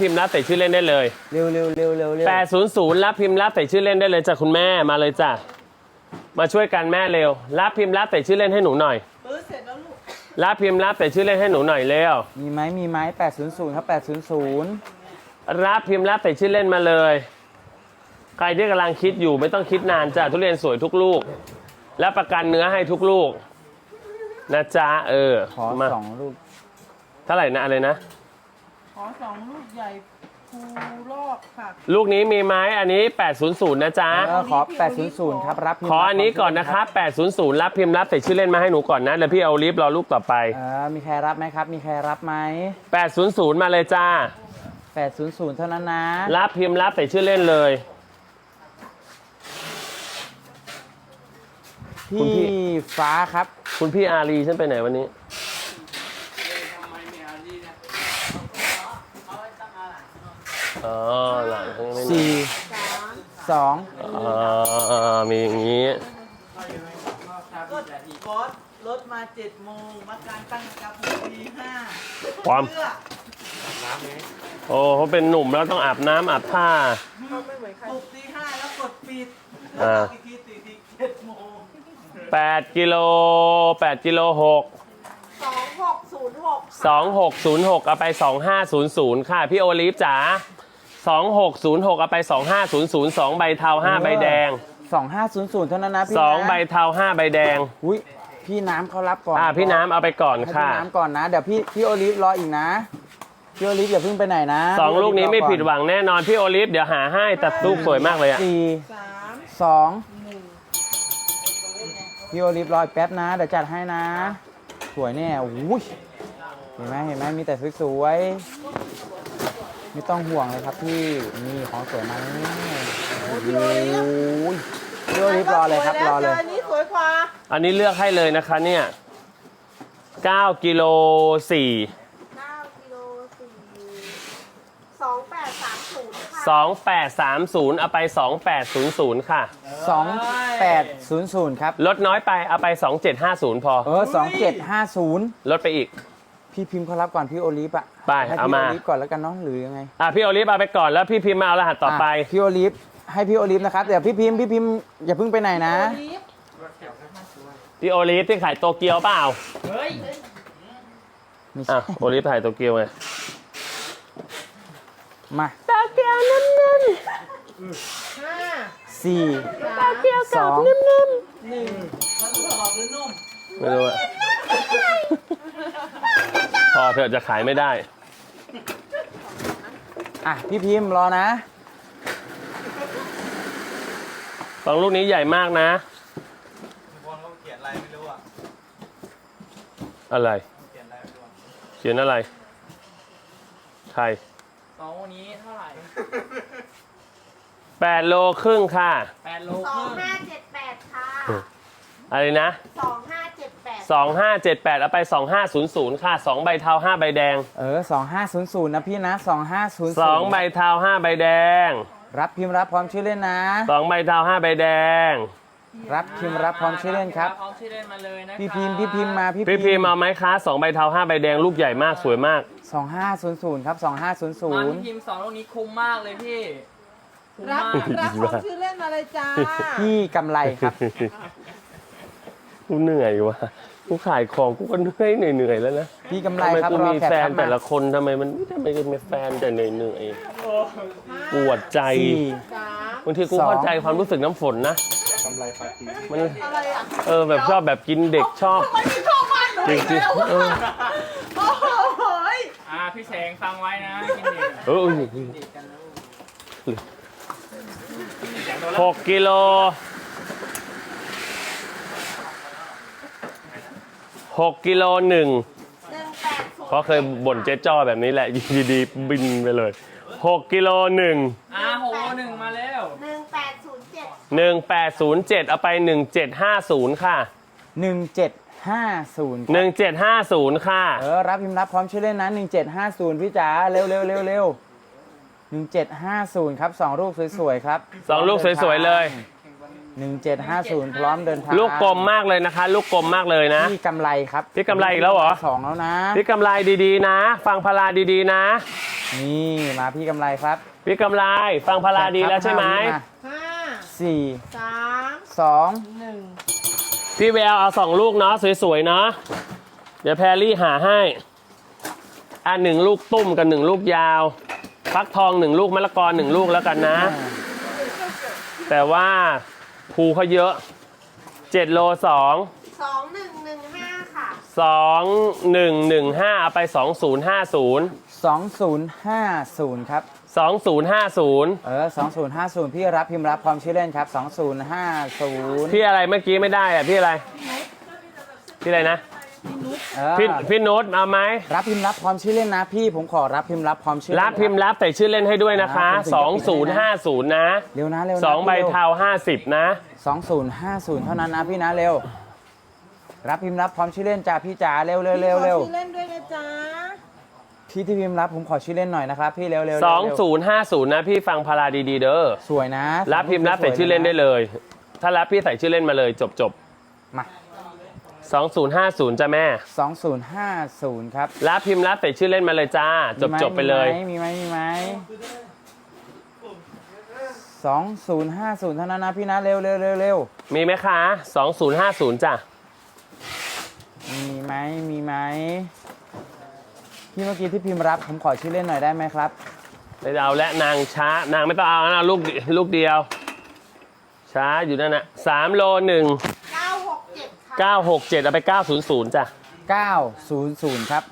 พิมพ์รับใส่ชื่อเล่นได้เลย เร็วเร็วเร็วเร็วเร็ว800รับพิมพ์รับใส่ชื่อเล่นได้เลยจ้ะคุณแม่มาเลยจ้ะมาช่วยกันแม่เร็ว รับพิมพ์รับใส่ชื่อเล่นให้หนูหน่อยปื้อเสร็จแล้วลูกรับพิมพ์รับใส่ชื่อเล่นให้หนูหน่อยเร็วมีไหมมีไหม800ครับ800รับพิมพ์รับใส่ชื่อเล่นมาเลย ใครที่กำลังคิดอยู่ไม่ต้องคิดนานจ้ะทุเรียนสวยทุกลูก และประกันเนื้อให้ทุกลูก นะจ๊ะเออขอมาสองลูกเท่าไหร่นะอะไรนะข อสองลูกใหญ่ภูรอบค่ะลูกนี้มีไหมอันนี้ 800 นะจ๊ะ เออขอ 800 ครับ รับพิมพ์ขออันนี้ก่อนนะครับ 800 รับพิมพ์รับใส่ชื่อเล่นมาให้หนูก่อนนะเดี๋ยวพี่เอาลิฟต์รอลูกต่อไป เออมีใครรับไหมครับ มีใครรับไหม800 มาเลยจ้า 800 เท่านั้นนะ รับพิมพ์รับใส่ชื่อเล่นเลย คุณพี่ พี่ฟ้าครับ คุณพี่อารีฉันไปไหนวันนี้ อ๋อหลังเขายังไม่มี4 2อ๋อมีอย่างนี้ก็บอสรถมาเจ็ดโมงมาการตั้งนาฬิกาปลุกตีห้าความ เพื่อโอ้เขาเป็นหนุ่มแล้วต้องอาบน้ำอาบผ้า ปลุกตีห้าแล้วกดปิดอ่าแล้วอีกทีตีทีเจ็ดโมง8กิโล8กิโล6 สองหกศูนย์หก2606 เอาไป 2500 ค่ะ พี่โอลิฟจ๋า 2606เอาไป 2500 2 ใบเทา 5 ใบแดง 2500 เท่านั้นนะพี่นะ2ใบเทา 5 ใบแดง อุ้ยพี่น้ำเขารับก่อนอ่าพี่น้ำเอาไปก่อนให้พี่ค่ะน้ำก่อนนะ เดี๋ยวพี่พี่โอลิฟรออีกนะ พี่โอลิฟอย่าเพิ่งไปไหนนะสองลูกนี้ไม่ผิดหวังแน่นอน พี่โอลิฟเดี๋ยวหาให้แต่ลูกสวยมากเลยอะสี่สามสองหนึ่งพี่โอลิฟรออีกแป๊บนะ เดี๋ยวจัดให้นะ สวยแน่อุ้ยเห็นไหมเห็นไหมมีแต่สวยๆ ไม่ต้องห่วงเลยครับพี่นี่ของสวยมาแล้วโอ้ยพี่โอลิฟรอเลยครับรอเลยอันนี้สวยกว่าอันนี้เลือกให้เลยนะคะเนี่ย9กิโล4 9กิโล4 2830 2830ค่ะเอาไป 2800 ค่ะ สองแปดศูนย์ศูนย์ครับ ลดน้อยไปเอาไป 2750 พอ เออสองเจ็ดห้าศูนย์ลดไปอีก พี่พิมพ์เขารับก่อนพี่โอลิฟอะ ไปให้เอาพี่มาโอลิฟก่อนแล้วกันเน้องหรือยังไงอะพี่โอลิฟเอาไปก่อนแล้วพี่พิมพ์มาเอารหัสต่อไปะพี่โอลิฟให้พี่โอลิฟนะครับเดี๋ยวพี่พิมพ์พี่พิมพ์อย่าเพิ่งไปไหนนะลิฟต์พี่โอลิฟที่ขายโตเกียวเปล่าไม่อะใช่โอลิฟขายโตเกียวไงมาโตเกียวนุ่มห้าสี่สามสองหนึ่งมันกรอบหรือนุ่มๆไม่รู้อะพอเถอะจะขายไม่ได้ อะ พี่พิมพ์รอนะ สองลูกนี้ใหญ่มากนะบอลเขาเขียนอะไรไม่รู้อะอะไร เขียนอะไรไม่รู้อะเขียนอะไรใครสองวันนี้เท่าไหร่แปดโลครึ่งค่ะ แปดโลครึ่ง2578ค่ะอะไรนะ2578สองห้าเจ็ดแปดเอาไปสอง ห้าศูนย์ศูนย์ค่ะสองใบเทาห้าใบแดง เออสองห้าศูนย์ศูนย์นะพี่นะสองห้าศูนย์สองใบเทาห้าใบแดง รับพิมพ์รับพร้อมชื่อเล่นนะสองใบเทาห้าใบแดง รับพิมพ์รับพร้อมชื่อเล่นครับ พร้อมชื่อเล่นมาเลยนะพี่พิมพ์พี่พิมพ์มาพี่พี่พิมพ์เอาไหมคะสองใบเทาห้าใบแดง ลูกใหญ่มากสวยมากสองห้าศูนย์ศูนย์ครับสองห้าศูนย์ศูมานย์พี่พิมพ์สองลูกนี้คุ้มมากเลยพี่คุ้มรับมากรับของชื่อเล่นมาเลยจ้าพี่กำไรครับ กูเหนื่อยว่ะ กูขายของกูก็เหนื่อยเหนื่อยๆแล้วนะพี่กำไรทำไมครับกูรอมีแขกแฟคนรับแต่มาละคนทำไมมันทำไมกูมีแฟนแต่เหนื่อยเหนื่อยๆปวดใจสี่สามบางทีกูสอง เข้าใจความรู้สึกน้ำฝนนะกำไรปาจีมันอะไรอะเออแบบชอบแบบกินเด็กชอบ ไม่ได้ชอบมันหนูจอีกริงแล้วๆเออโอ้โหยอ่าพี่แสงฟังไว้นะกินเด็กเออหกกิโล หกกิโลหนึ่ง180เพราะเคยบ่นเจ๊จ้อแบบนี้แหละอยู่ดีๆบินไปเลยหกกิโลหนึ่ง อ่าหกโลหนึ่งมาแล้ว1807หนึ่งแปดศูนย์เจ็ดเอาไปหนึ่งเจ็ดห้าศูนย์ค่ะ หนึ่งเจ็ดห้าศูนย์หนึ่งเจ็ดห้าศูนย์ค่ะ เออรับพิมพ์รับพร้อมชื่อเล่นนะหนึ่งเจ็ดห้าศูนย์พี่จ๋าเร็วเร็วเร็วเร็วหนึ่งเจ็ดห้าศูนย์ครับสองลูกสวยๆครับ สองลูกสวยๆเลยส 1750 พร้อมเดินทางลูกกลมมากเลยนะคะ ลูกกลมมากเลยนะ พี่กำไรครับพี่กำไรอีกแล้วเหรอ สองแล้วนะพี่กำไรดีๆนะ ฟังพาราดีๆนะ นี่มาพี่กำไรครับพี่กำไรฟังพาราดีแล้วใช่ไหมห้าสี่สามสองหนึ่งพี่แววเอาสองลูกเนาะสวยๆเนาะเดี๋ยวแพรรี่หาให้อะหนึ่งลูกตุ้มกับหนึ่งลูกยาวฟักทองหนึ่งลูกมะละกอหนึ่งลูกแล้วกันนะ แต่ว่า ภูเขาเยอะ7โล2สองหนึ่งหนึ่งห้าค่ะ2 1 1 5เอาไป2050 2050 ครับ2050เออ 2050 พี่รับพิมพ์รับพร้อมชื่อเล่นครับ 2050 พี่อะไรเมื่อกี้ไม่ได้อะพี่อะไร พี่อะไรนะเออ พี่พี่โน้ตเอาไหมรับพิมพ์รับพร้อมชื่อเล่นนะ พี่ผมขอรับพิมพ์รับพร้อมชื่อเล่น รับพิมพ์รับใส่ชื่อเล่นให้ด้วยนะคะอ่าผมถึงจะปิดให้นะ2050 นะเร็วนะเร็วนะสองใบพี่ร็วเทา50 นะ 2050 เท่านั้นนะพี่นะเร็ว รับพิมพ์รับพร้อมชื่อเล่นจ้าพี่จ๋าเร็วเร็วเร็วเร็วขอชื่อเล่นด้วยนะจ๊ะพี่ที่พิมพ์รับผมขอชื่อเล่นหน่อยนะครับพี่เร็วเร็วเร็วเร็ว2050นะพี่ฟังพาราดีๆเด้อสวยนะ รับพิมพ์รับใส่ชื่อเล่นได้เลย ถ้ารับพี่ใส่ชื่อเล่นมาเลยจบจบมาๆ 2050จ้ะแม่ 2050 ครับรับพิมพ์รับใส่ชื่อเล่นมาเลยจ้า จบมีหมจบไปเลย มีไหมมีไหมมีไหม2050เท่านั้นนะพี่นะเร็วเร็วเร็วเร็วมีไหมคะ2050จ้ะ มีไหมมีไหมพี่เมื่อกี้ที่พิมพ์รับผมขอชื่อเล่นหน่อยได้ไหมครับไม่เอาและนางช้านางไม่ต้องเอานะเอาลูกลูกเดียว ช้าอยู่นั่นนะสามโลหนึ่ง 967 เอาไป 900 จ้ะ 900 ครับ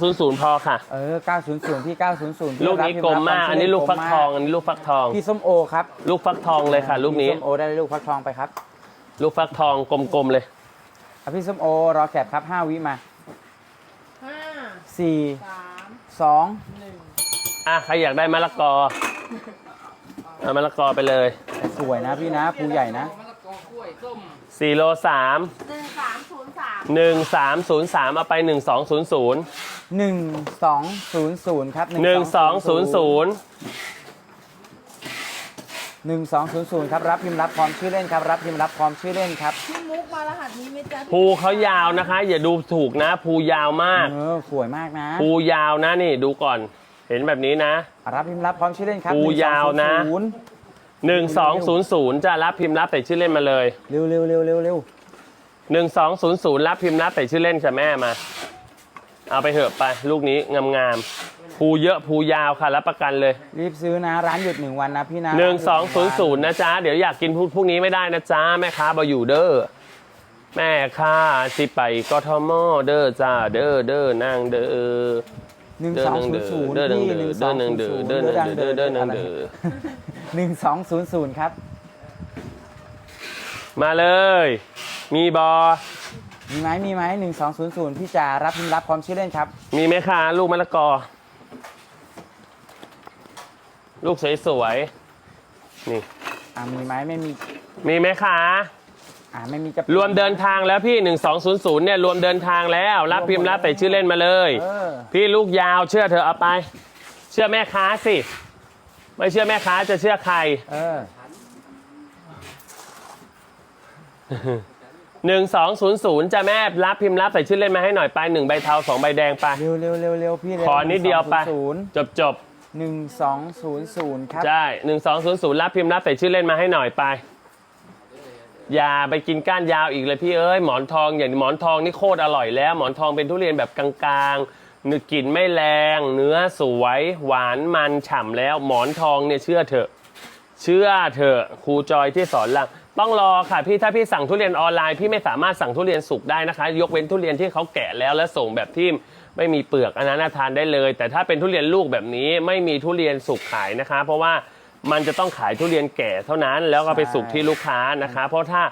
900 พอค่ะ เออ 900 พี่ 900พี่ลูกนี้กลมมาก อันนี้ลูกฟักทอง อันนี้ลูกฟักทอง พี่ส้มโอครับ ลูกฟักทองเลยค่ะ ลูกนี้ส้มโอได้ลูกฟักทองไปครับ ลูกฟักทองกลมๆเลยอะพี่ส้มโอรอแคปครับ5วิมา ห้า4 สาม2หนึ่งอะใครอยากได้มะละกอเอามะละกอไปเลยสวยนะพี่นะภูใหญ่นะมะละกอกล้วยส้ม4โล3ะกอกล้วยส้ม4โล3หนึ่งสามศูนย์สาม1303 เอาไป 1200 1200ครับ1200 1200ครับรับพิมพ์รับพร้อมชื่อเล่นครับรับพิมพ์รับพร้อมชื่อเล่นครับพี่มุกมารหัสนี้ไหมจ๊ะภูเขายาวนะคะ อย่าดูถูกนะ ภูยาวมาก เออสวยมากนะภูยาวนะนี่ดูก่อน เห็นแบบนี้นะ รับพิมพ์รับพร้อมชื่อเล่นครับภูยาวนะ 1200 1200จะรับพิมพ์รับใส่ชื่อเล่นมาเลย เร็วเร็วเร็วเร็วเร็ว 1200รับพิมพ์รับใส่ชื่อเล่นค่ะแม่มา เอาไปเถอะไปลูกนี้งามๆภูเยอะภูยาวค่ะรับประกันเลยรีบซื้อนะร้านหยุดหนึ่งวันนะพี่นะ1200นะจ๊ะเดี๋ยวอยากกินพวกพวกนี้ไม่ได้นะจ๊ะแม่ค้าบออยู่เด้อแม่ค้าสิไปกทมเด้อจ้าเด้อเด้อนางเด้อหนึ่งเด้อสองนางศูเด้นอย์ศูนย์เด้อพี่นางหเด้นึ่องสเด้อองนางศูเด้อนย์เด้อศูนย์เด้อนางเด้อเด้อนางเด้อหนึ่งสองศูนย์ศูนย์ครับ มาเลย มีบอ มีไหมมีไหมหนึ่งสองศูนย์ศูนย์พี่จ๋ารับพิมพ์รับพร้อมชื่อเล่นครับ มีไหมคะลูกมะละกอ ลูกสวยๆ นี่ อ่ามีไหมไม่มี มีไหมคะ อ่าไม่มีจะรวมเดินทางแล้วพี่ 1200เนี่ยรวมเดินทางแล้ว รับพิมพ์รับใส่ชื่อเล่นมาเลย เออพี่พี่ลูกยาวเชื่อเธอเอาไป เชื่อแม่ค้าสิ ไม่เชื่อแม่ค้าจะเชื่อใคร เออ 1200จะแม่รับพิมพ์รับใส่ชื่อเล่นมาให้หน่อยไปหนึ่งใบเทาสองใบแดงไป เร็วเร็วเร็วเร็วพี่เร็วขอนิดเดียวไปจบจบหนึ่งสองศูนย์ศูนย์ครับๆใช่1200รับพิมพ์รับใส่ชื่อเล่นมาให้หน่อยไป อย่าไปกินก้านยาวอีกเลยพี่เอ้ยหมอนทองอย่างหมอนทองนี่โคตรอร่อยแล้ว หมอนทองเป็นทุเรียนแบบกลางๆนึกกลิ่นไม่แรง เนื้อสวย หวานมันฉ่ำแล้ว หมอนทองเนี่ยเชื่อเถอะ เชื่อเถอะครูจอยที่สอนหลัง ต้องรอค่ะพี่ถ้าพี่สั่งทุเรียนออนไลน์พี่ไม่สามารถสั่งทุเรียนสุกได้นะคะ ยกเว้นทุเรียนที่เขาแกะแล้วและส่งแบบที่ไม่มีเปลือกอันนั้นน่ะทานได้เลย แต่ถ้าเป็นทุเรียนลูกแบบนี้ไม่มีทุเรียนสุกขายนะคะ เพราะว่ามันจะต้องขายทุเรียนแก่เท่านั้นแล้วก็ไปสุกที่ลูกค้านะคะ เพราะถ้า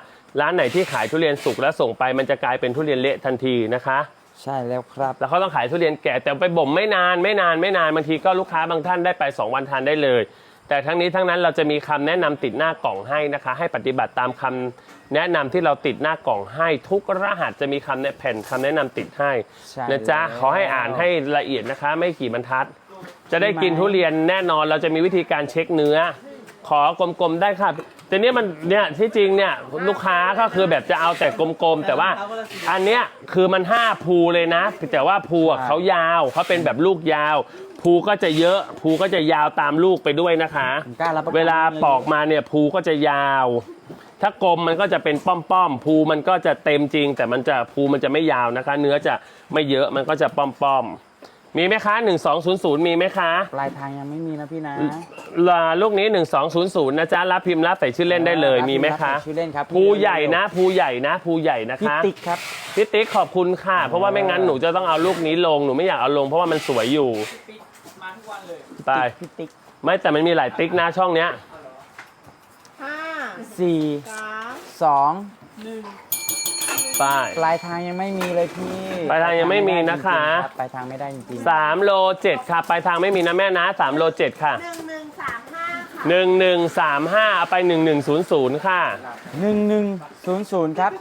ร้านไหนที่ขายทุเรียนสุกแล้วส่งไป มันจะกลายเป็นทุเรียนเละทันทีนะคะ ใช่แล้วครับ แล้วเขาต้องขายทุเรียนแก่แต่ไปบ่มไม่นานไม่นานไม่นานบางทีก็ลูกค้าบางท่านได้ไป 2 วันทานได้เลย แต่ทั้งนี้ทั้งนั้นเราจะมีคำแนะนำติดหน้ากล่องให้นะคะ ให้ปฏิบัติตามคำแนะนำที่เราติดหน้ากล่องให้ ทุกรหัสจะมีคำแนะแผ่นคำแนะนำติดให้ใช่นะจ๊ะแล้วขอให้อ่านให้ละเอียดนะคะ ไม่กี่บรรทัด จะได้กินทุเรียนแน่นอนเราจะมีวิธีการเช็คเนื้อ ขอกลมๆได้ค่ะ แต่เนี้ยมันเนี่ยที่จริงเนี่ยลูกค้าก็คือแบบจะเอาแต่กลมๆ แต่ว่าอันเนี้ยคือมัน5ภูเลยนะ แต่ว่าภูอะเขายาวเขาเป็นแบบลูกยาว ภูก็จะเยอะภูก็จะยาวตามลูกไปด้วยนะคะผมกล้ารับประกัน เวลาปอกมาเนี่ยภูก็จะยาว ถ้ากลมมันก็จะเป็นป้อมๆภูมันก็จะเต็มจริง แต่มันจะภูมันจะไม่ยาวนะคะ เนื้อจะไม่เยอะมันก็จะป้อมๆ มีไหมคะ1200 มีไหมคะปลายทางยังไม่มีนะพี่นะลาลูกนี้ 1200 นะจ๊ะ รับพิมพ์รับใส่ชื่อเล่นได้เลย มีไหมคะ ชื่อเล่นครับภูใหญ่นะภูใหญ่นะภูใหญ่นะพี่คะติ๊กครับ พี่ติ๊กขอบคุณค่ะ เพราะว่าไม่งั้นหนูจะต้องเอาลูกนี้ลง หนูไม่อยากเอาลงเพราะว่ามันสวยอยู่ปิดมาทุกวันเลย ไป พี่ติ๊ก ไม่แต่มันมีหลายติ๊กนะช่องเนี้ยห้าสี่สามสองหนึ่ง ไปปลายทางยังไม่มีเลยพี่ปลายทางยังไม่มีนะคะ ปลายทางไม่ได้จริงสามโลเจ็ดค่ะ ปลายทางไม่มีนะแม่นะสามโลเจ็ดค่ะหนึ่งหนึ่งสามห้าค่ะหนึ่งหนึ่งสามห้าเอาไปหนึ่งหนึ่งศูนย์ศูนย์ค่ะหนึ่งหนึ่งศูนย์ศูนย์ครับ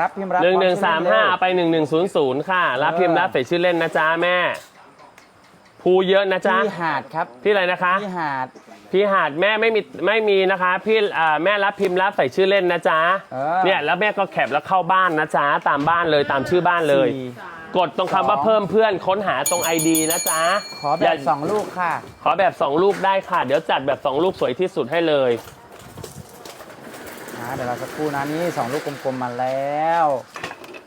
รับพิมพ์รับหนึ่งหนึ่งพร้สาอมชื่อห้าเล่นเอาไปหนึ่งหนึ่งศูนย์ศูนย์ค่ะ รับพิมพ์รับใส่ชื่อเล่นนะจ๊ะแม่ ภูเยอะนะจ๊ะพี่หาดครับพี่อะไรนะคะพี่หาด พี่หาดแม่ไม่มีไม่มีนะคะ พี่อ่าแม่รับพิมพ์รับใส่ชื่อเล่นนะจ๊ะเออ เนี่ยแล้วแม่ก็แคปแล้วเข้าบ้านนะจ๊ะตามบ้านเลยตามชื่อบ้านเลย สี่ กดตรงคำว่าสอง เพิ่มเพื่อนค้นหาตรง ID นะจ๊ะขอแบย่าบสองลูกค่ะ ขอแบบ2ลูกได้ค่ะ เดี๋ยวจัดแบบ2ลูกสวยที่สุดให้เลยอ่าเดี๋ยวเราสักครู่นะนี่สองลูกกลมๆมาแล้ว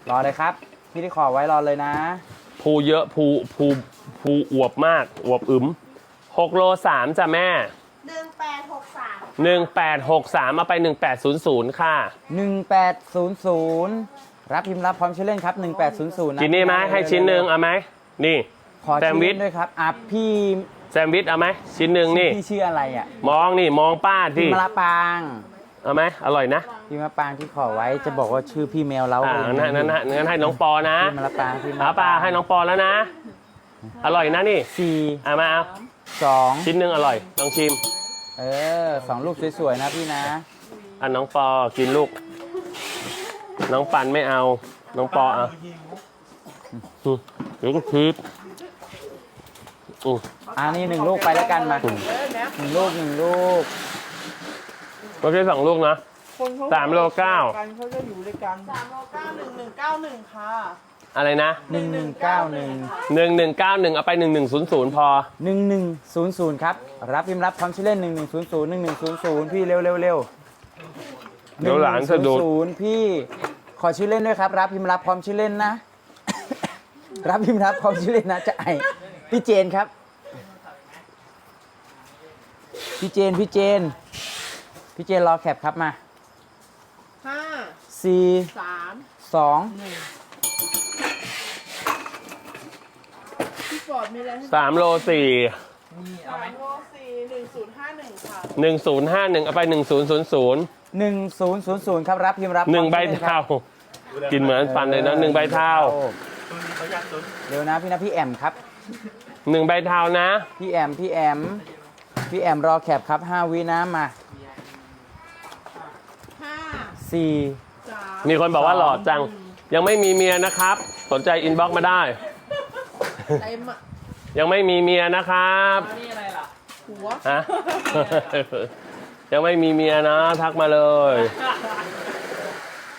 รอเลยครับพี่ที่ขอไว้รอเลยนะ ภูเยอะภูภูภูอวบมากอวบอึม6โล3จ้ะแม่ หนึ่งแปดหกสาม 1863มาไป 1800 ค่ะ 1800 รับพิมพ์รับพร้อมชื่อเล่นครับ 1800นะกินนี่ไหมให้ชิ้นหนึ่งเอาไหมนี่ ขอแซมชื่อวิเล่ชนด้วยครับอะพี่แซนด์วิชเอาไหมชิ้นหนึ่งนี่ พี่ชื่ออะไรอะมองนี่มองป้าพี่ที่มะละปางเอาไหมอร่อยนะพี่มะละปางที่ขอไว้จะบอกว่าชื่อพี่แมวเราอ่าก็ยังนั่นนั่นนั่นงั้นให้น้องปอนะพี่มะละปางพี่มะเอาละปลาให้น้องปอแล้วนะ อร่อยนะนี่สี่เอามาเอาสองชิ้นหนึ่งอร่อยลองชิม เออสองลูกสวยๆนะพี่นะอันน้องปอกินลูก น้องปันไม่เอา น้องปอเอาอืมเดี๋ยวก็คิดอืมอันนี้หนึ่งลูกไปแล้วกันมาหนึ่งลูกหนึ่งลูก ไม่ใช่สองลูกนะ คนเขาสามโลเก้า กันเขาจะอยู่ด้วยกันสามโลเก้าหนึ่งหนึ่งเก้าหนึ่งค่ะ อะไรนะ หนึ่งหนึ่งเก้าหนึ่งหนึ่งหนึ่งเก้าหนึ่งเอาไปหนึ่งหนึ่งศูนย์ศูนย์พอ หนึ่งหนึ่งศูนย์ศูนย์ครับ รับพิมพ์รับพร้อมชื่อเล่นหนึ่งหนึ่งศูนย์ศูนย์หนึ่งหนึ่งศูนย์ศูนย์พี่เร็วเร็วเร็วเดี๋ยวหลานสะดุด ศูนย์พี่ขอชื่อเล่นด้วยครับ รับพิมพ์รับพร้อมชื่อเล่นนะ รับพิมพ์รับพร้อมชื่อเล่นนะจะไอพี่เจนครับ พี่เจนพี่เจน พี่เจนรอแคปครับมาห้าสี่สามสอง พี่ฟอร์ดมีอะไรให้สามโลสี่นี่เอาไหมสามโลสี่หนึ่งศูนย์ห้าหนึ่งค่ะหนึ่งศูนย์ห้าหนึ่งเอาไปหนึ่งศูนย์ศูนย์ศูนย์หนึ่งศูนย์ศูนย์ศูนย์ครับรับพิมพ์รับหนึ่งใบพร้อมชื่อล่นคเท่ารับกินเหมือนฟันเลยนะหนึ่งใบเท่าเร็วนะพี่นะพี่แอมครับหนึ่งใบเท่านะ พี่แอมพี่แอมพี่แอมรอแคปครับห้าวินะมาห้าสี่สาม มีคนบอกว่าหล่อจัง ยังไม่มีเมียนะครับ สนใจอินบ็อกมาได้ เต็มอะยังไม่มีเมียนะครับนี่อะไรล่ะ หัวฮะ ยังไม่มีเมียนะ ทักมาเลย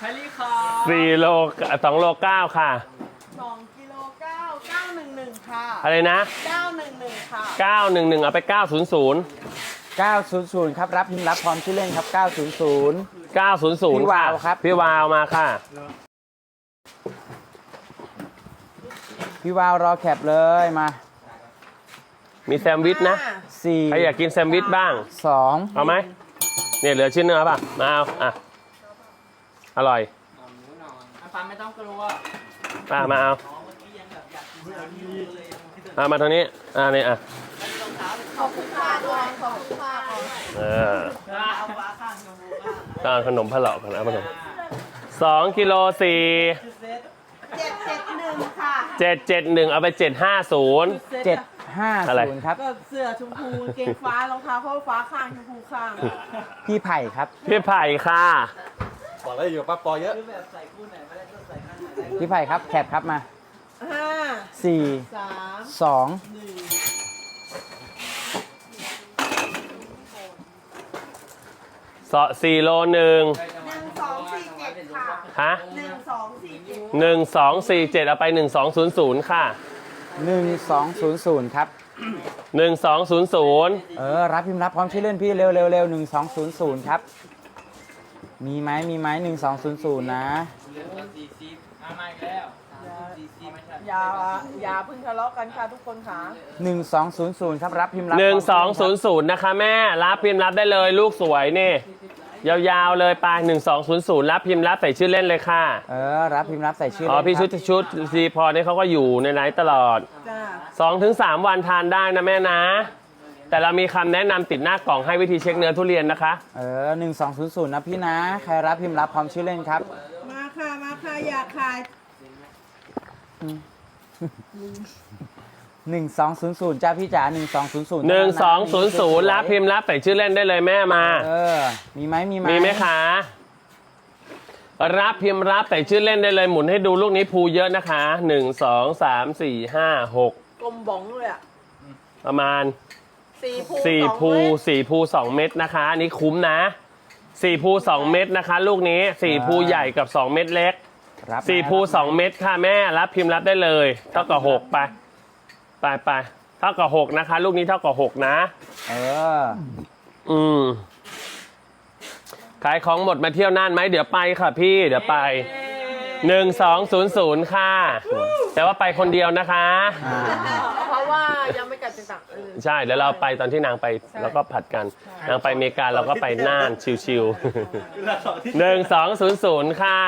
แฮร์รี่คอร์สี่โลสองโลเก้าค่ะ สองกิโลเก้าเก้าหนึ่งหนึ่งค่ะอะไรนะเก้าหนึ่งหนึ่งค่ะ เก้าหนึ่งหนึ่งเอาไปเก้าศูนย์ศูนย์900 ครับ รับพิมพ์รับพร้อมชื่อเล่นครับ 900 เก้าศูนย์ศูนย์พี่วาวครับ พี่วาวมาค่ะ พี่วาวรอแคปเลยมามีแซมวิชนะห้าใครอยาก4กินแซมวิชบ้าง2เอาไหมเนี่ยเหลือชิ้นเนื้อป่ะ มาเอา อะ อร่อยอาฟันไม่ต้องกลัวอะมาเอาอะมาทางนี้ อะนี่อะขอบคุณค่ะก่อนขอบคุณค่ะก่อนเออต้องเอาขนมพะเลาะก่อนเอาขนมสองกิโลสี่ เจ็ดเจ็ดหนึ่งค่ะ เจ็ดเจ็ดหนึ่งเอาไปเจ็ดห้าศูนย์เซ็ตอะอะไร750ครับ ก็เสื้อชมพูกางเกงฟ้ารองเท้าเข้าฟ้าข้างชมพูข้างพี่ไผ่ครับ พี่ไผ่ค่ะ บอกแล้วอยู่กับป้าปอเยอะ พี่ไผ่ครับแคปครับมาห้า4สาม2หนึ่งสอสี่โลหนึ่งหนึ่งสองสี่เจ็ดค่ะฮะ ห หนึ่งสองสี่เจ็ดเอาไปหนึ่งสองศูนย์ศูนย์ค่ะหนึ่งสองศูนย์ศูนย์ครับหนึ่งสองศูนย์ศูนย์เออ รับพิมพ์รับพร้อมชื่อเล่นพี่เร็วเร็วเร็วหนึ่งสองศูนย์ศูนย์ครับ มีไหมมีไหมหนึ่งสองศูนย์ศูนย์นะ อย่าอย่าเพิ่งทะเลาะกันค่ะทุกคนค่ะ หนึ่งสองศูนย์ศูนย์ครับ รับพิมพ์รับหนึ่งสองศูนย์ศูนย์นะคะแม่ รับพิมพ์รับได้เลยลูกสวยนี่ ยาวๆเลยไปหนึ่งสองศูนย์ศูนย์รับพิมพ์รับใส่ชื่อเล่นเลยค่ะ เออ รับพิมพ์รับใส่ชื่ออ๋อเล่นพี่ชุดครับชุดซีพอนี่เขาก็อยู่ในไลฟ์ตลอด จ้าสองถึงสามวันทานได้นะแม่นะ แต่เรามีคำแนะนำติดหน้ากล่องให้วิธีเช็คเนื้อทุเรียนนะคะ เออหนึ่งสองศูนย์ศูนย์นะพี่นะ ใครรับพิมพ์รับพร้อมชื่อเล่นครับ มาค่ะ มาค่ะ อยากขาย หนึ่งสองศูนย์ศูนย์จ้าพี่จ๋าหนึ่งสองศูนย์ศูนย์หนึ่งสองศูนย์ศูนย์รับพิมพ์รับใส่ชื่อเล่นได้เลยแม่มา เออ มีไหมมีไหมมีไหมคะรับพิมพ์รับใส่ชื่อเล่นได้เลยหมุนให้ดูลูกนี้ภูเยอะนะคะหนึ่งสองสามสี่ห้าหกกลมบ้องเลยอะประมาณสี่ภูสี่สองภูเม็ดสี่ภูสองเม็ดนะคะอันนี้คุ้มนะสี่ภูสองเม็ดนะคะ ลูกนี้สี่ภูใหญ่กับสองเม็ดเล็ก รับสี่นะภูรับนะสองเม็ดค่ะแม่รับพิมพ์รับได้เลยเท่ากับหกไป ไปไปเท่ากับหกนะคะ ลูกนี้เท่ากับหกนะ เออ อืมขายของหมดมาเที่ยวน่านไหมเดี๋ยวไปค่ะพี่ เดี๋ยวไปหนึ่งสองศูนย์ศูนย์ค่ะ แต่ว่าไปคนเดียวนะคะอ่าเพราะว่ายังไม่กลับจังหวัดเออใช่เดี๋ยวเราไปตอนที่นางไปแล้วก็ผัดกัน นางไปอเมริกาเราก็ไปน่านชิวๆหนึ่งสองศูนย์ศูนย์ค่ะ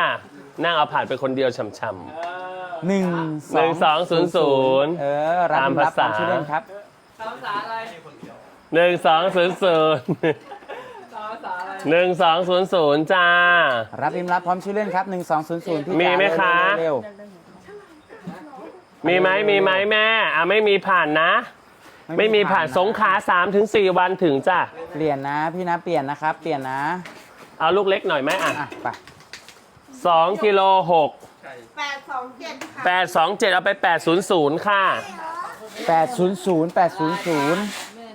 นั่งเอาผ่านไปคนเดียวช่ำ หนึ่งหนึ่งสองศูนย์ศูนย์เออรับพิมพ์รับพร้อมชื่อเล่นครับภาษาอะไรๆหนึ่งสองศูนย์ศูนย์ภาษาอะไรหนึ่งสองศูนย์ศูนย์จ้า รับพิมพ์รับพร้อมชื่อเล่นครับหนึ่งสองศูนย์ศูนย์พี่มีจ๋าไหมคะเร็วมีไหมมีไหมแม่อะไม่มีผ่านนะๆไม่มีผ่านสงขลาสามถึงสี่วันถึงจ้ะเปลี่ยนนะพี่นะเปลี่ยนนะครับ เปลี่ยนนะ เอาลูกเล็กหน่อยไหมอะอะไปสองกิโลหกแป ดสองเจ็ดค่ะแปดสองเจ็ดเอาไปแปดศูนย์ศูนย์ค่ะแปดศูนย์ศูนย์แปดศูนย์ศูนย์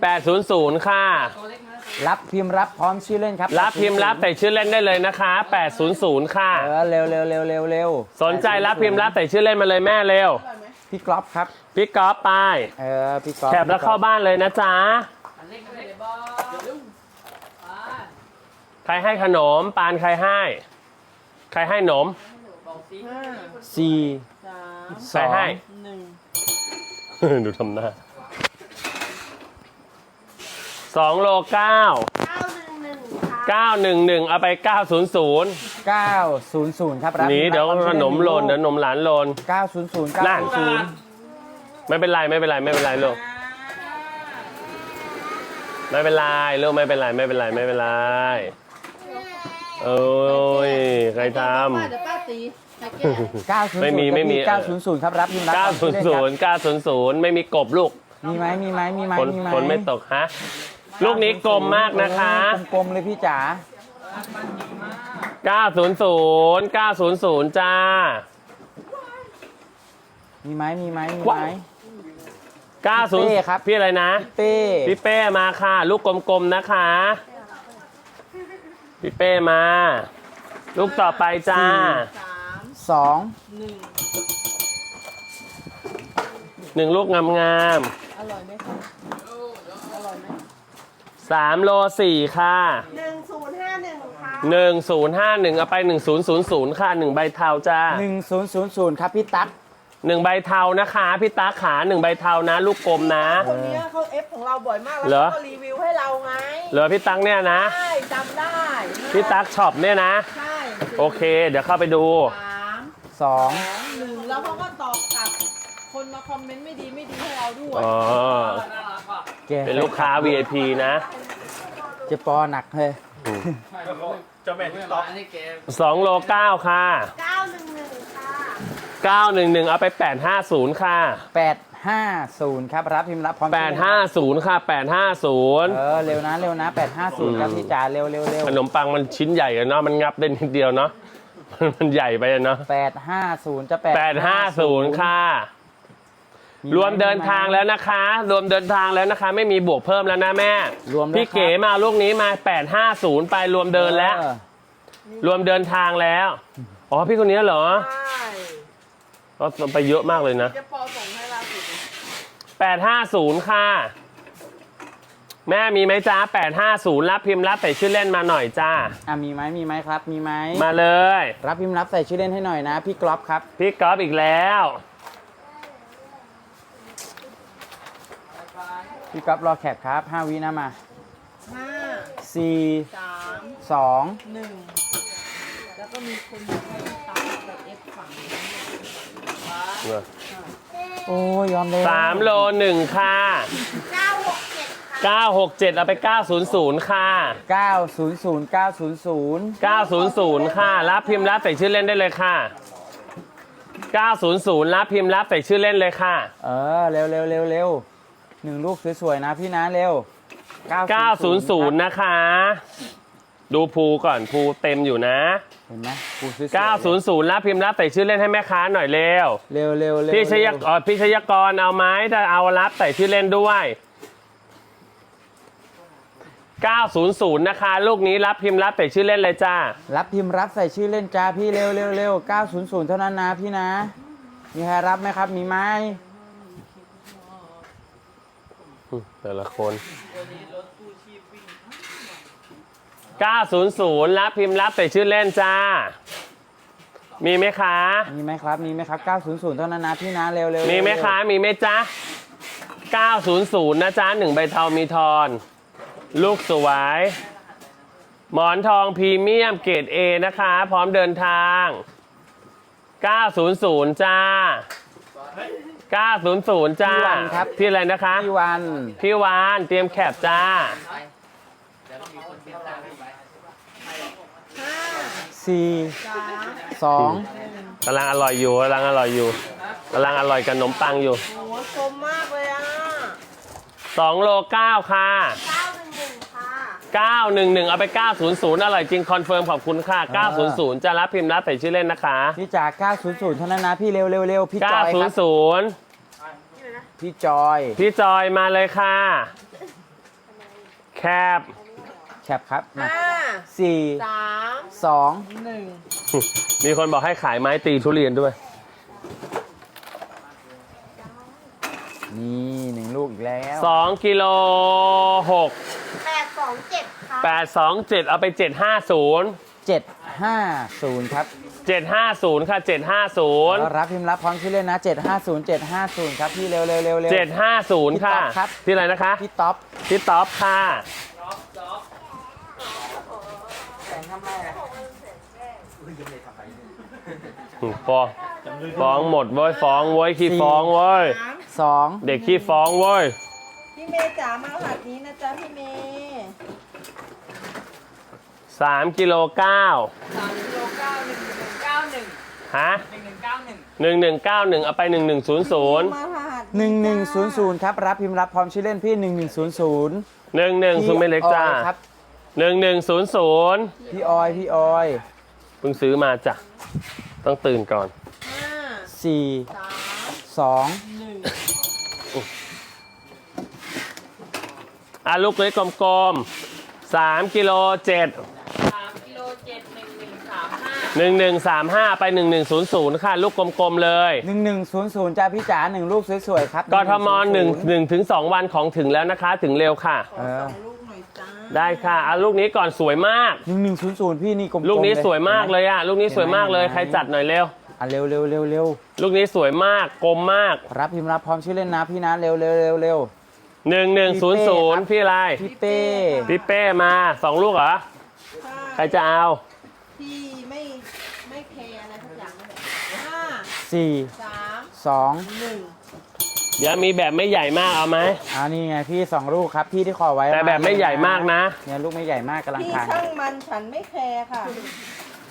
แปดศูนย์ศูนย์ค่ะ รับพิมพ์รับพร้อมชื่อเล่นครับรับพิมพ์รับใส่ชื่อเล่นได้เลยนะคะแปดศูนย์ศูนย์ค่ะ เออเร็วเร็วเร็วเร็วเร็วสนใจรับพิมพ์รับใส่ชื่อเล่นมาเลยแม่เร็วพี่กรอบครับ พี่ก๊อฟไปเออพี่กรอบแคบแล้วเข้าบ้านเลยนะจ๊ะอันเล็กอันเล็กบอลอ่าใครให้ขนม ปานใครให้ ใครให้หนมบอกสิ ห้าสี่สามใครให้ หนึ่งดูทำหน้าสองโลเก้าเก้าหนึ่งหนึ่งค่ะเก้าหนึ่งหนึ่งเอาไปเก้าศูนย์ศูนย์เก้าศูนย์ศูนย์ครับรับหนีเดี๋ยวพิพ์รับขนมหล่นเดี๋ยวขนมหลานหล่น เก้าศูนย์ศูนย์เก้านั่นศูนย์ศูนย์ไม่เป็นไรไม่เป็นไรไม่เป็นไรลูกไม่เป็นไรลูกไม่เป็นไรไม่เป็นไรไม่เป็นไรโอ้ยใครทป้าเดี๋ยวป้าตี ใครแก้เก้าศูนย์ไม่มีไม่มีเก้าศูนย์ศูนย์ครับรับพิมพ์ำรับเก้าศูนย์ศูนย์เก้าศูนย์ศูนย์ไม่มีกบลูก มีไหมมีไหมมีไหมฝนมีไหมฝนไม่ตกฮะ ลูกนี้กลมมากนะคะ กลมๆเลยพี่จ๋า900 900 จ้า มีไหมมีไหมมีว้าไหมวพี่เป้ครับ90พี่อะไรนะเป้พี่เป้มาค่ะ ลูกกลมๆนะคะ พี่เป้มา ลูกต่อไปจ้า สามสองหนึ่งหนึ่งลูกงามอร่อยไหมคะอร่อยไหมๆสามโลสี่ค่ะหนึ่งศูนย์ห้าหนึ่งค่ะหนึ่งศูนย์ห้าหนึ่งเอาไปหนึ่งศูนย์ศูนย์ศูนย์ค่ะหนึ่งใบเทาจ้าหนึ่งศูนย์ศูนย์ศูนย์ครับพี่ตั๊กหนึ่งใบเทานะคะพี่ตาขาหนึ่งใบเทานะ ลูกกลมนะ คนเนี้ยเขาเอฟของเราบ่อยมากเหรแล้อวเขาก็รีวิวให้เราไงเหลือพี่ตั๊กเนี่ยนะ ใช่จำได้พี่ตั๊กช็อปเนี่ยนะ ใช่โอเค เดี๋ยวเข้าไปดูสาม สองสองหนึ่งแล้วเขาก็ตอบกลับคนมาคอมเมนต์ไม่ดีไม่ดีให้เราด้วยอ๋อ น่ารักอะแกเป็นลูกค้า VIP นะ เจะปอหนักเลยเจ้าแม่ไม่ติ๊กหต็วาอกนนี่เกม2โล 9 ค่ะเก้าหนึ่งหนึ่งค่ะ 911 เอาไป 850 ค่ะ แปดห้าศูนย์ครับรับพิมพ์รับพร้อม850 ค่ะเอ850อเร็วนะเร็วนะแปดห้าศูนย์ครับพี่จ๋าเร็วเร็วเร็วขนมปังมันชิ้นใหญ่อะเนาะมันงับได้นิดเดียวเนาะ มันใหญ่ไปอะเนาะแปดห้าศูนย์จะแปด850ค่ะมีรวมเดินไหทางแล้วนะคะ รวมเดินทางแล้วนะคะ ไม่มีบวกเพิ่มแล้วนะแม่ รวมแล้วพี่ครับเก๋มาเอาลูกนี้มา850ไปรวมเดินแล้วออรวมเดินทางแล้ว อ๋อพี่คนนี้เหรอใช่ก็ไปเยอะมากเลยนะจะปอส่งให้ล่าสุด850 ค่ะ แม่มีไหมจ้า850 รับพิมพ์รับใส่ชื่อเล่นมาหน่อยจ้า อะมีไหมมีไหมครับ มีไหมมาเลย รับพิมพ์รับใส่ชื่อเล่นให้หน่อยนะ พี่กรอบครับ พี่ก๊อฟอีกแล้ว พี่กรอบรอแคปครับห้าวินะมาห้าสี่สามสองหนึ่งแล้วก็มีคนอยู่ที่ตามแบบเอฟฝั่งนี้โอ้ยยอมเลยสามโลหนึ่งค่ะ 967 เอาไป 900 ค่ะเก้าศูนย์ศูนย์เก้าศูนย์ศูนย์900 ค่ะ รับพิมพ์รับใส่ชื่อเล่นได้เลยค่ะ 900 รับพิมพ์รับใส่ชื่อเล่นเลยค่ะ เออ เร็วเร็วเร็วเร็วหนึ่งลูกสวยๆนะพี่นะเร็ว 900 นะคะ ดูภูก่อนภูเต็มอยู่นะ เห็นไหมปูสวยๆ900 รับพิมพ์รับใส่ชื่อเล่นให้แม่ค้าหน่อยเร็ว เร็วเร็วเร็วพี่ชยกเร็วอ๋อพี่ชยกรเอาไหมถ้าเอารับใส่ชื่อเล่นด้วย 900 นะคะ ลูกนี้รับพิมพ์รับใส่ชื่อเล่นเลยจ้า รับพิมพ์รับใส่ชื่อเล่นจ้าพี่เร็วเร็วเร็ว900 เท่านั้นนะพี่นะ มีใครรับไหมครับมีไหมแต่ละคน 900 รับพิมพ์รับใส่ชื่อเล่นจ้า มีไหมคะ มีไหมครับ มีไหมครับ 900 เท่านั้นนะพี่นะเร็วเร็วมีไหมเร็วคะ มีไหมจ๊ะ900 นะจ๊ะหนึ่งใบเทามีทอน ลูกสวย หมอนทองพรีเมียมเกรด A นะคะ พร้อมเดินทาง 900 จ้า 900 จ้าพี่วันครับ พี่อะไรนะคะ พี่วัน พี่วานเตรียมแคปจ้าเดี๋ยวมีคนติดตามไปห้าสี่สามสองกำลังอร่อยอยู่กำลังอร่อยอยู่กำลังอร่อยกับขนมปังอยู่ โอ้ยคมมากเลยอะ 2 โล 9 ค่ะ 911 เอาไป 900 อร่อยจริงคอนเฟิร์มขอบคุณค่ะ 900 จะรับพิมพ์รับใส่ชื่อเล่นนะคะ พี่จ๋า900 เท่านั้นนะพี่เร็วเร็วเร็วพี่จอยครับ900 พี่จอยพี่จอยมาเลยค่ะ แคบ แคปครับมาห้าสี่สามสองหนึ่งมีคนบอกให้ขายไม้ตีทุเรียนด้วย นี่หนึ่งลูกอีกแล้ว2กิโล6แปด สองเจ็ดค่ะ827 เอาไป 750เจ็ดห้าศูนย์ครับ750 ค่ะแล้วรับพิมพ์รับพร้อมชื่อเล่นนะ 750 750 ครับ พี่เร็วเร็วเร็วเร็ว 750 750ค่ะ พี่ต๊อบครับพี่อะไรนะคะพี่ต๊อปพี่ต๊อปค่ะ ฟ้องฟ้องหมดเว้ย ฟ้องเว้ยขี้ฟ้องเว้ยสามสองเด็กขี้ฟ้องเว้ยพี่ เมย์จ๋ามาหัดนี้นะจ๊ะพี่เมย์สามกิโลเก้าสามกิโลเก้าหนึ่งหนึ่งเก้าหนึ่งฮะหนึ่งหนึ่งเก้าหนึ่งหนึ่งหนึ่งเก้าหนึ่งเอาไปหนึ่งหนึ่งศูนย์ศูนย์มาหัดหนึ่งหนึ่งศูนย์ศูนย์ครับ รับพิมพ์รับพร้อมชื่อเล่นพี่หนึ่งหนึ่งศูนย์ศูนย์หนึ่งหนึ่งศูนย์ไม่เล็กจ้าครับหนึ่งหนึ่งศูนย์ศูนย์พี่ออยพี่ออยเพิ่งซื้อมาจ้ะต้องตื่นก่อนห้าสี่สามสองหนึ่ง อะลูกเล็กกลมๆสามกิโลเจ็ดสามกิโลเจ็ดหนึ่งหนึ่งสามห้าหนึ่งหนึ่งสามห้าไปหนึ่งหนึ่งศูนย์ศูนย์ค่ะ ลูกกลมๆเลย หนึ่งหนึ่งศูนย์ศูนย์จ้าพี่จ๋าหนึ่งลูกสวยๆครับกทมหนึ่งหนึ่งถึงสองวันของถึงแล้วนะคะ ถึงเร็วค่ะขอสองลูกหน่อยจ้าได้ค่ะอะลูกนี้ก่อนสวยมาก หนึ่งหนึ่งศูนย์ศูนย์พี่นี่กลมๆลูกนี้สวยมากเลยอะ ลูกนี้สวยมากเลยเห็นไหมใครจัดหน่อยเร็ว อะเร็วเร็วเร็วเร็วลูกนี้สวยมาก กลมมาก รับพิมพ์รับพร้อมชื่อเล่นนะพี่นะเร็วเร็วเร็วเร็ว หนึ่งหนึ่งศูนย์ศูนย์พี่อะไรพี่เป้ พี่เป้มาสองลูกเหรอ ใครจะเอา พี่ไม่ไม่แคร์อะไรทุกอย่างเลยห้าสี่สามสองหนึ่งเดี๋ยวมีแบบไม่ใหญ่มากเอาไหม อ่านี่ไงพี่สองลูกครับพี่ที่ขอไว้แต่แบบไม่ใหญ่มากนะ เนี่ยลูกไม่ใหญ่มากกำลังพี่ทานช่างมันฉันไม่แคร์ค่ะ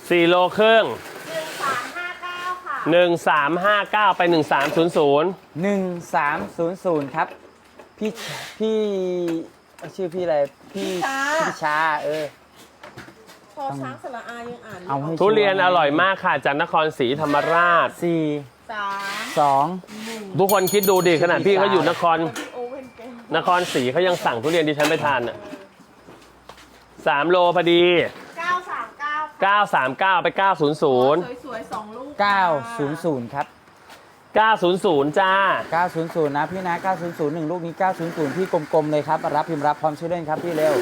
สี่โลครึ่งหนึ่งสามห้าเก้าค่ะหนึ่งสามห้าเก้าไปหนึ่งสามศูนย์ศูนย์หนึ่งสามศูนย์ศูนย์ครับ พี่พี่ชื่อพี่อะไรพี่ชา พี่ชาเออ พอช้างสระอายังอ่านไม่เอาอให้อกทุเรียนอร่อยมากค่ะจากนครศรีธรรมราช สี่สามสองหนึ่งทุกคนคิดดูดิขนาดพี่เขาอยู่นครโอเว่นเป็นนครศรีเขายังสั่งทุเรียนดิฉันไปทานอะสามโลพอดี เก้าสามเก้าเก้าสามเก้าไปเก้าศูนย์ศูนย์สวยๆสองลูก900ครับเก้าศูนย์ศูนย์ จ้า 900 นะพี่นะ 900หนึ่งลูกนี้ 900 พี่กลมๆเลยครับ รับพิมพ์รับพร้อมชื่อเล่นครับพี่เร็ว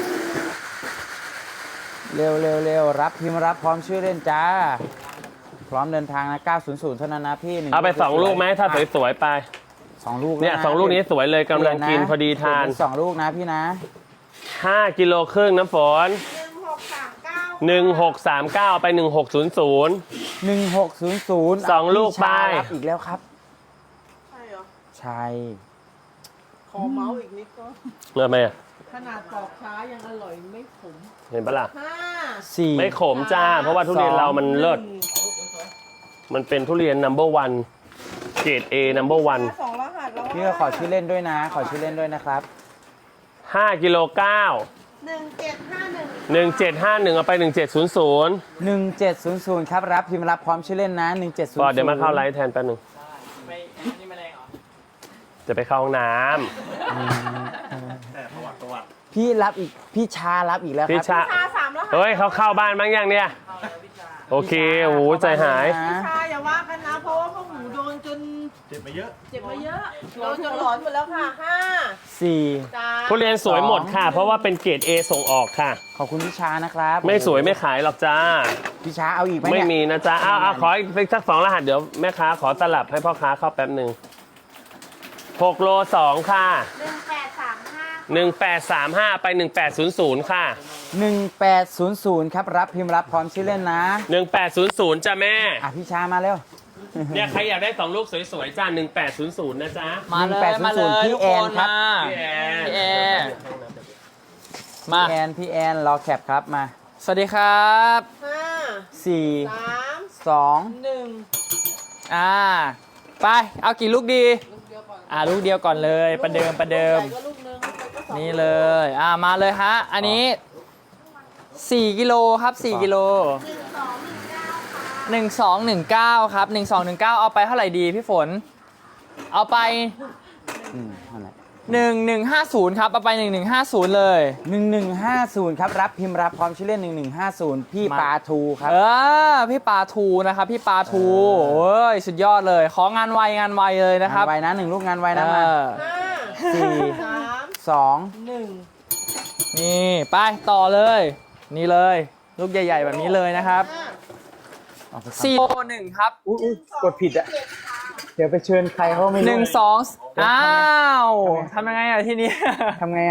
เร็วเร็วเร็วรับพิมพ์รับพร้อมชื่อเล่นจ้า พร้อมเดินทางนะ 900 เท่านั้นนะพี่หนึ่งเอาไปสองลูกไหมถ้าสวยๆไปสองลูกเนี่ยแวะสองลูกนี้สวยเลยกำลังกินพอดีทานเดี๋ยวสองลูกนะพี่นะห้ากิโลครึ่งน้ำฝนหนึ่งหกสามเก้าหนึ่งหกสามเก้าไปหนึ่งหกศูนย์ศูนย์1600สองลูกพี่ชาไปรับอีกแล้วครับใช่เห รอใช่ขอเมาส์อีกนิดก็เมื่อไหมอะขนาดปอกช้ายังอร่อยไม่ขมเห็นปะล่ะ ห้า สี่ไม่ขมจ้า เพราะว่าทุเรียนเรามันเลิศ มันเป็นทุเรียน number one เกรด A number one สองรหัสแล้วพี่ก็ขอชื่อเล่นด้วยนะ ขอชื่อเล่นด้วยนะครับห้ากิโลเก้าหนึ่งเจ็ดห้าหนึ่งหนึ่งเจ็ดห้าหนึ่งเอาไปหนึ่งเจ็ดศูนย์ศูนย์1700 ครับรับพิมพ์รับพร้อมชื่อเล่นนะ 1700บอดเดี๋ยวมาเข้าไลฟ์แทนแป๊บนึง ไปอันนี้แมลงเหรอ จะไปเข้าห้องน้แต่ประวัติประวัติพี่รับอีก พี่ชารับอีกแล้วำพี่รับ ชาชาสามรหัสเฮ้ยเขาเข้าบ้านบ้างยังเนี่ย โอเคโอ้โหใจหายนะชาอย่าว่ากันนะเพราะว่าพวกหนูโดนจนเจ็บมาเยอะเจ็บมาเยอะโดนจนหลอนหมดแล้วค่ะห้าสี่สามทุเรียนสวยหมดค่ะ เพราะว่าเป็นเกรด A ส่งออกค่ะ ขอบคุณพี่ชานะครับไม่สวยไม่ขายหรอกจ้า พี่ชาเอาอีกไหมไม่เนี่ยมีนะจ๊ะเอาเอาขออีกสักสองรหัสเดี๋ยวแม่ค้าขอสลับให้พ่อค้าเข้าแป๊บหนึ่ง หกโลสองค่ะ หนึ่งแปดสามห้าหนึ่งแปดสามห้าไปหนึ่งแปดศูนย์ศูนย์ค่ะ 1800 ครับ รับพิมพ์รับพร้อมชื่อเล่นนะหนึ่งแปดศูนย์ศูนย์จ้ะแม่ อะพี่ชามาเร็ว เนี่ยใครอยากได้สองลูกสวยๆจ้าหนึ่งแปดศูนย์ศูนย์นะจ๊ะมาเลย1800มาเลยพี่ทุกแอคนนครับ มาพี่แอนพี่แอนมา พี่แอนพี่แอนรอแคปครับมา สวัสดีครับ ห้าสี่สามสองหนึ่งอ่า ไป เอากี่ลูกดีลูกเดียวก่ อนอ่าลูกเดียวก่อนเลยประเดิมประเดิม ลูกใหญ่ก็ลูกนึงลูกเล็กก็สองนี่เลย อ่ามาเลยฮะ อันนี้ 4 กิโลครับ 4 กิโลหนึ่งสองหนึ่งเก้าค่ะ1219 ครับ 1219 เอาไปเท่าไหร่ดีพี่ฝน เอาไป อืมเท่าไหร่ 1150 ครับเอาไป 1150 เลย 1150 ครับ รับพิมพ์รับพร้อมชื่อเล่น 1150 พี่มาปาทูครับ เออ พี่ปาทูนะครับ พี่ปาทูเออโอ้ย สุดยอดเลย ของานไวงานไวเลยนะครับงานไวนะหนึ่งลูกงานไวเอนะมาอห้าสี่สามสองหนึ่งนี่ ไปต่อเลย นี่เลย ลูกใหญ่ ๆ แบบนี้เลยนะครับห้าเอาไป4โลหนึ่งครับ อุ๊ยอุ๊ยกดผิดอะ เดี๋ยวไปเชิญใครเขาไม่รู้หนึ่งสองอ้าวทำยังไงอะทีนี้ ทำไงอะ